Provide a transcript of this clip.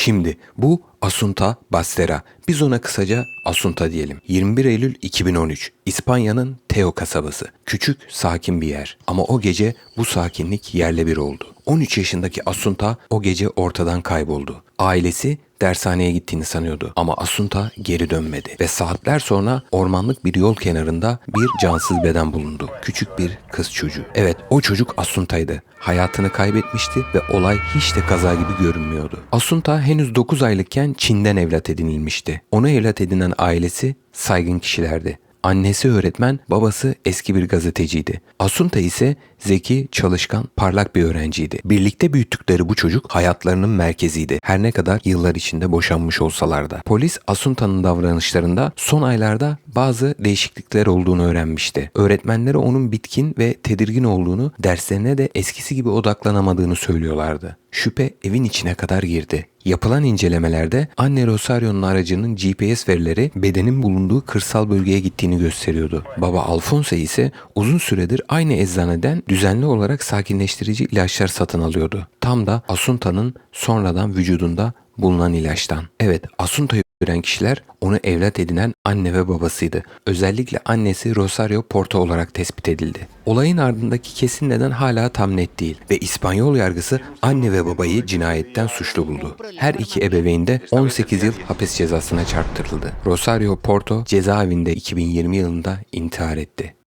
Şimdi bu Asunta Bastera. Biz ona kısaca Asunta diyelim. 21 Eylül 2013. İspanya'nın Teo kasabası. Küçük, sakin bir yer. Ama o gece bu sakinlik yerle bir oldu. 13 yaşındaki Asunta o gece ortadan kayboldu. Ailesi dershaneye gittiğini sanıyordu ama Asunta geri dönmedi ve saatler sonra ormanlık bir yol kenarında bir cansız beden bulundu. Küçük bir kız çocuğu. Evet o çocuk Asunta'ydı. Hayatını kaybetmişti ve olay hiç de kaza gibi görünmüyordu. Asunta henüz 9 aylıkken Çin'den evlat edinilmişti. Onu evlat edinen ailesi saygın kişilerdi. Annesi öğretmen, babası eski bir gazeteciydi. Asunta ise zeki, çalışkan, parlak bir öğrenciydi. Birlikte büyüttükleri bu çocuk hayatlarının merkeziydi. Her ne kadar yıllar içinde boşanmış olsalar da. Polis Asunta'nın davranışlarında son aylarda bazı değişiklikler olduğunu öğrenmişti. Öğretmenleri onun bitkin ve tedirgin olduğunu, derslerine de eskisi gibi odaklanamadığını söylüyorlardı. Şüphe evin içine kadar girdi. Yapılan incelemelerde anne Rosario'nun aracının GPS verileri bedenin bulunduğu kırsal bölgeye gittiğini gösteriyordu. Baba Alfonso ise uzun süredir aynı eczaneden düzenli olarak sakinleştirici ilaçlar satın alıyordu. Tam da Asunta'nın sonradan vücudunda bulunan ilaçtan. Evet Asunta'yı gören kişiler onu evlat edinen anne ve babasıydı. Özellikle annesi Rosario Porto olarak tespit edildi. Olayın ardındaki kesin neden hala tam net değil ve İspanyol yargısı anne ve babayı cinayetten suçlu buldu. Her iki ebeveyn de 18 yıl hapis cezasına çarptırıldı. Rosario Porto cezaevinde 2020 yılında intihar etti.